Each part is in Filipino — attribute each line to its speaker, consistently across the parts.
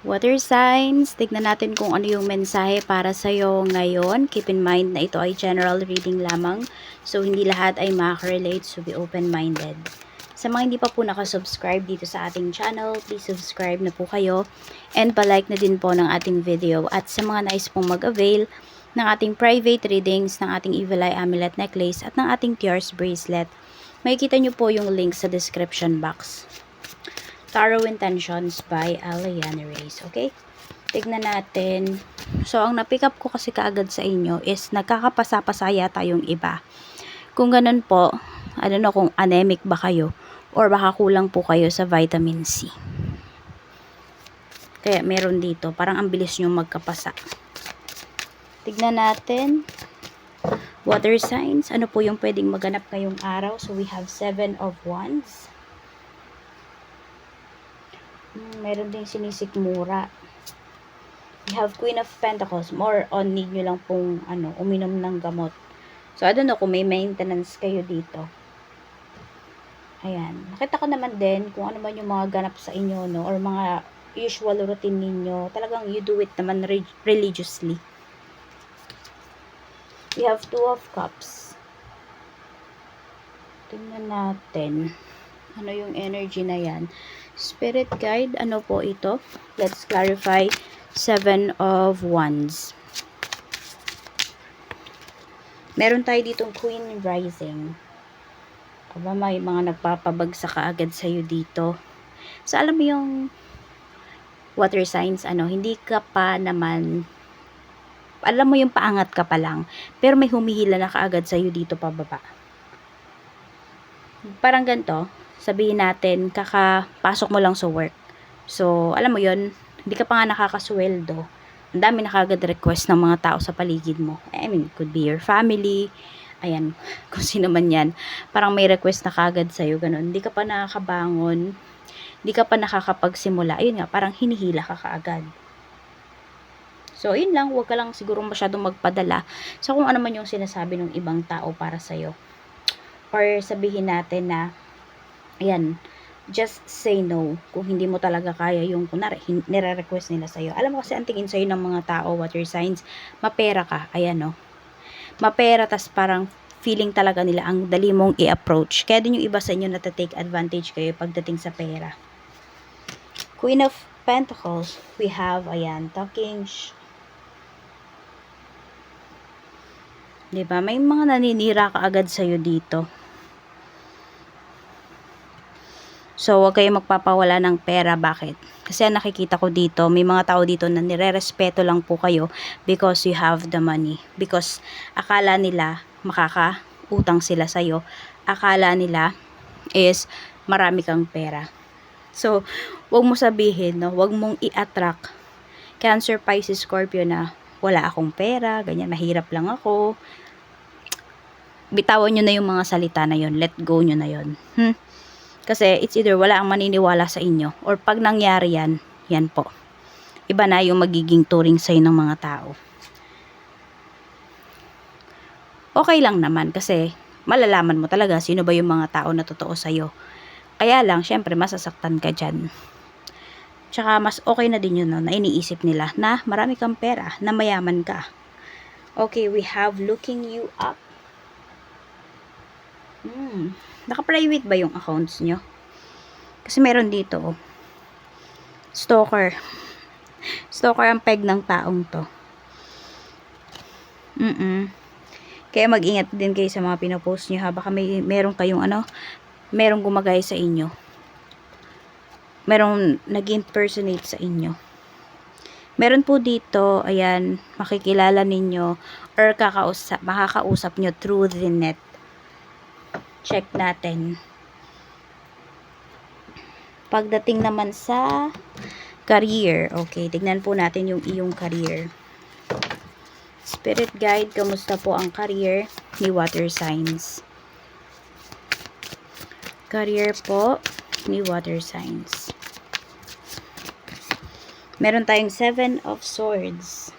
Speaker 1: Water signs, tignan natin kung ano yung mensahe para sa'yo ngayon. Keep in mind na ito ay general reading lamang. So, hindi lahat ay makaka-relate. So, be open-minded. Sa mga hindi pa po nakasubscribe dito sa ating channel, please subscribe na po kayo. And palike na din po ng ating video. At sa mga nais pong mag-avail ng ating private readings, ng ating Evil Eye Amulet Necklace, at ng ating Tears Bracelet, makikita nyo po yung link sa description box. Tarot Intentions by Aliana Reyes. Okay? Tignan natin. So, ang napick up ko kasi kaagad sa inyo is nagkakapasa-pasaya tayong iba. Kung ganun po, don't know kung anemic ba kayo or baka kulang po kayo sa vitamin C. Kaya meron dito. Parang ang bilis nyo magkapasa. Tignan natin. Water signs. Ano po yung pwedeng maganap ngayong araw? So, we have seven of wands. Hmm, meron ding sinisikmura. We have Queen of Pentacles. More on need nyo lang pong ano, uminom ng gamot. So, I don't know kung may maintenance kayo dito. Ayan. Nakita ko naman din kung ano man yung mga ganap sa inyo, no? Or mga usual routine ninyo. Talagang you do it naman re- religiously. We have Two of Cups. Tingnan natin. Ano yung energy na yan? Spirit guide, ano po ito? Let's clarify. Seven of Wands. Meron tayo ditong Queen Rising. Aba, may mga nagpapabagsak kaagad sa'yo dito. So, alam mo yung water signs, ano, hindi ka pa naman, alam mo yung paangat ka pa lang, pero may humihila na kaagad sa'yo dito pababa. Parang ganito, sabihin natin, kakapasok mo lang sa work. So, alam mo yon hindi ka pa nga nakakasweldo. Ang dami na kagad request ng mga tao sa paligid mo. I mean, could be your family, ayan, kung sino man yan. Parang may request na kagad sa'yo, ganun. Hindi ka pa nakakabangon, hindi ka pa nakakapagsimula. Ayun nga, parang hinihila ka kaagad. So, yun lang, huwag ka lang siguro masyadong magpadala sa kung ano man yung sinasabi ng ibang tao para sa'yo. Or sabihin natin na, ayan, just say no kung hindi mo talaga kaya yung kunwari, nire-request nila sa'yo. Alam mo kasi ang tingin sa'yo ng mga tao, water signs, mapera ka, ayan no. Mapera, tas parang feeling talaga nila ang dali mong i-approach. Kaya din yung iba sa inyo na take advantage kayo pagdating sa pera. Queen of Pentacles, we have, ayan, talking, Diba? May mga naninira ka agad sa'yo dito. So, huwag kayo magpapawala ng pera. Bakit? Kasi nakikita ko dito, may mga tao dito na nire-respeto lang po kayo because you have the money. Because akala nila makakautang sila sa'yo. Akala nila is marami kang pera. So, huwag mo sabihin, no? huwag mong i-attract Cancer, Pisces, Scorpio na wala akong pera, ganyan, mahirap lang ako. Bitawan nyo na yung mga salita na yon Let go nyo na yon Hmm? Kasi it's either wala ang maniniwala sa inyo or pag nangyari yan, yan po. Iba na yung magiging turing sa'yo ng mga tao. Okay lang naman kasi malalaman mo talaga sino ba yung mga tao na totoo sa'yo. Kaya lang, syempre, masasaktan ka dyan. Tsaka mas okay na din yun no, na iniisip nila na marami kang pera, na mayaman ka. Okay, we have looking you up. Hmm. Naka-private ba yung accounts nyo? Kasi meron dito, oh. Stalker. Stalker ang peg ng taong to. Mm Kaya mag-ingat din kayo sa mga pinopost nyo ha. Baka may, meron kayong ano, merong gumagaya sa inyo. Merong nag-impersonate sa inyo. Meron po dito, ayan, makikilala ninyo or kakausap, makakausap nyo through the net check natin. Pagdating naman sa career, okay, tignan po natin yung iyong career. Spirit guide, kamusta po ang career ni water signs? Career po ni water signs. Meron tayong seven of swords.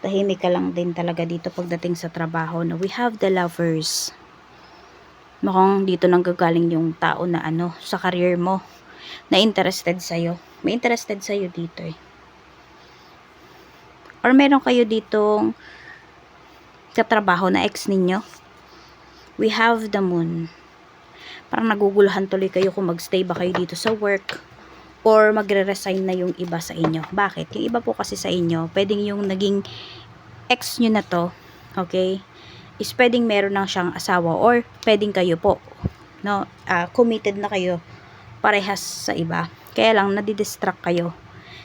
Speaker 1: Tahimik ka lang din talaga dito pagdating sa trabaho na we have the lovers mukhang dito nang gagaling yung tao na ano, sa career mo, na interested sa'yo. May interested sa'yo dito eh. Or meron kayo ditong katrabaho na ex ninyo. We have the moon. Parang naguguluhan tuloy kayo kung magstay ba kayo dito sa work or magre-resign na yung iba sa inyo. Bakit? Yung iba po kasi sa inyo, pwedeng yung naging ex nyo na to, okay, is pwedeng meron na siyang asawa or pwedeng kayo po, no, ah, committed na kayo parehas sa iba. Kaya lang, nadidistract kayo.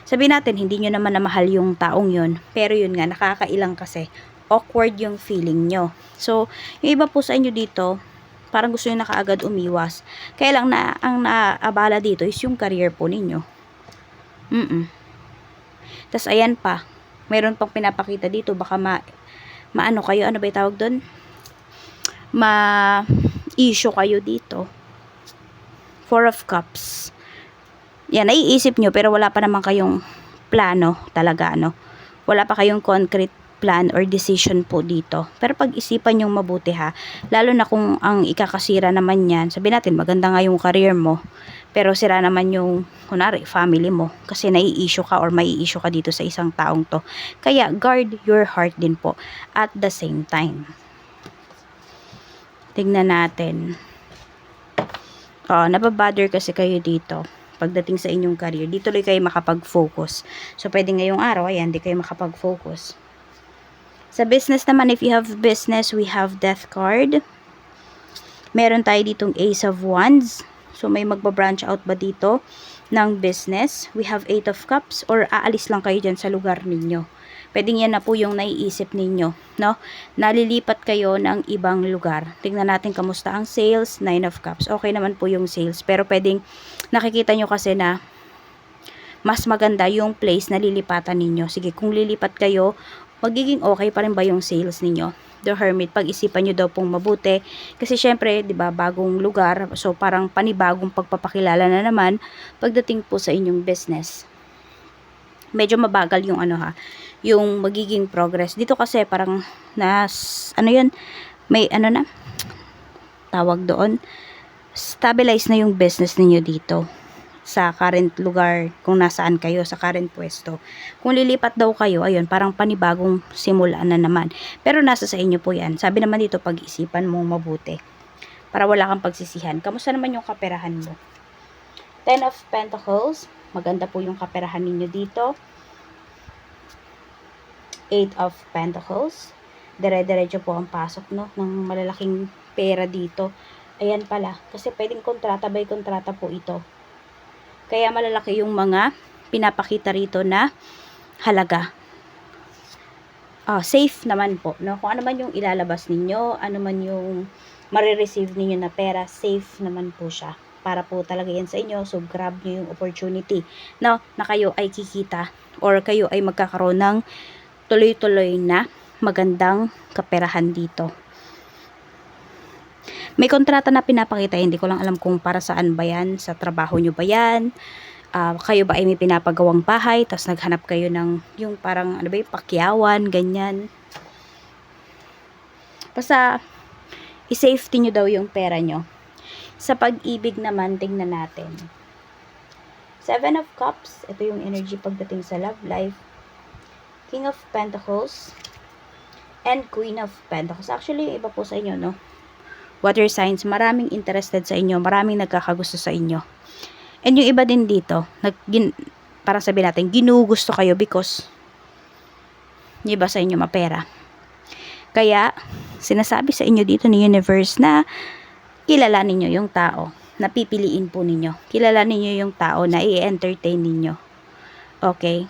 Speaker 1: Sabi natin, hindi nyo naman na mahal yung taong yun. Pero yun nga, nakakailang kasi. Awkward yung feeling nyo. So, yung iba po sa inyo dito, parang gusto nyo na kaagad umiwas. Kaya lang, na, ang naabala dito is yung career po ninyo. Mm Tapos, ayan pa. Meron pang pinapakita dito. Baka ma, maano kayo, ano ba tawag doon? Ma-issue kayo dito. Four of Cups. Yan, naiisip nyo, pero wala pa naman kayong plano talaga, ano. Wala pa kayong concrete plan or decision po dito. Pero pag-isipan yung mabuti ha, lalo na kung ang ikakasira naman yan, sabi natin, maganda nga yung career mo, pero sira naman yung, kunwari, family mo, kasi nai-issue ka or may issue ka dito sa isang taong to. Kaya, guard your heart din po at the same time. Tingnan natin. Oh, nababother kasi kayo dito pagdating sa inyong career. Dito tuloy kayo makapag-focus. So, pwede ngayong araw, ayan, di kayo makapag-focus. Sa business naman, if you have business, we have death card. Meron tayo ditong ace of wands. So, may magba-branch out ba dito ng business? We have eight of cups or aalis lang kayo dyan sa lugar ninyo. Pwedeng yan na po yung naiisip ninyo, no? Nalilipat kayo ng ibang lugar. Tingnan natin kamusta ang sales, nine of cups. Okay naman po yung sales, pero pwedeng nakikita nyo kasi na mas maganda yung place na lilipatan ninyo. Sige, kung lilipat kayo, magiging okay pa rin ba yung sales ninyo? The Hermit, pag-isipan nyo daw pong mabuti. Kasi syempre, di ba, bagong lugar. So, parang panibagong pagpapakilala na naman pagdating po sa inyong business. Medyo mabagal yung ano ha, yung magiging progress. Dito kasi parang nas, ano yun, may ano na, tawag doon, stabilize na yung business ninyo dito sa current lugar kung nasaan kayo sa current pwesto. Kung lilipat daw kayo, ayun, parang panibagong simula na naman. Pero nasa sa inyo po yan. Sabi naman dito, pag-isipan mo mabuti. Para wala kang pagsisihan. Kamusta naman yung kaperahan mo? Ten of Pentacles. Maganda po yung kaperahan ninyo dito. Eight of Pentacles. Dire-diretso po ang pasok, no? Ng malalaking pera dito. Ayan pala. Kasi pwedeng kontrata by kontrata po ito. Kaya malalaki yung mga pinapakita rito na halaga. Ah, safe naman po, no? Kung ano man yung ilalabas ninyo, ano man yung marireceive ninyo na pera, safe naman po siya. Para po talaga yan sa inyo, so grab nyo yung opportunity no, na kayo ay kikita or kayo ay magkakaroon ng tuloy-tuloy na magandang kaperahan dito. May kontrata na pinapakita, hindi ko lang alam kung para saan ba yan, sa trabaho nyo ba yan, uh, kayo ba ay may pinapagawang bahay, tapos naghanap kayo ng yung parang ano ba yung pakyawan, ganyan. Basta, i-safety nyo daw yung pera nyo. Sa pag-ibig naman, tingnan natin. Seven of Cups, ito yung energy pagdating sa love life. King of Pentacles, and Queen of Pentacles. Actually, iba po sa inyo, no? Water signs, maraming interested sa inyo, maraming nagkakagusto sa inyo. And yung iba din dito, nag, gin, parang sabi natin, ginugusto kayo because yung iba sa inyo mapera. Kaya, sinasabi sa inyo dito ni universe na kilala ninyo yung tao na pipiliin po ninyo. Kilala ninyo yung tao na i-entertain ninyo. Okay?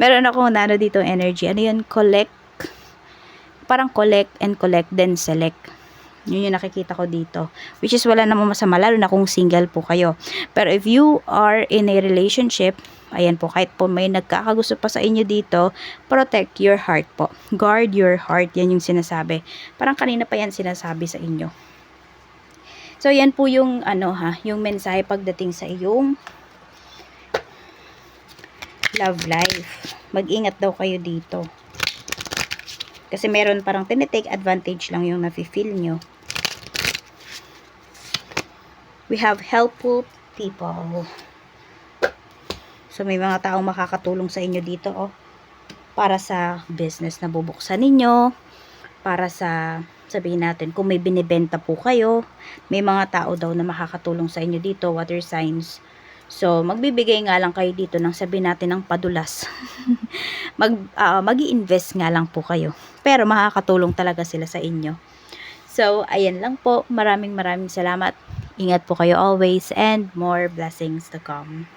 Speaker 1: Meron ako nano dito energy. Ano yun? Collect. Parang collect and collect then select. Yun yung nakikita ko dito. Which is wala namang masama, lalo na kung single po kayo. Pero if you are in a relationship, ayan po, kahit po may nagkakagusto pa sa inyo dito, protect your heart po. Guard your heart, yan yung sinasabi. Parang kanina pa yan sinasabi sa inyo. So, yan po yung, ano ha, yung mensahe pagdating sa iyong love life. Mag-ingat daw kayo dito. Kasi meron parang tinitake advantage lang yung nafe-feel nyo. We have helpful people. So, may mga taong makakatulong sa inyo dito, oh. Para sa business na bubuksan ninyo. Para sa, sabihin natin, kung may binibenta po kayo. May mga tao daw na makakatulong sa inyo dito, water signs. So, magbibigay nga lang kayo dito ng sabihin natin ng padulas. Mag, ah, mag-i-invest nga lang po kayo. Pero makakatulong talaga sila sa inyo. So, ayan lang po. Maraming maraming salamat. Ingat po kayo always and more blessings to come.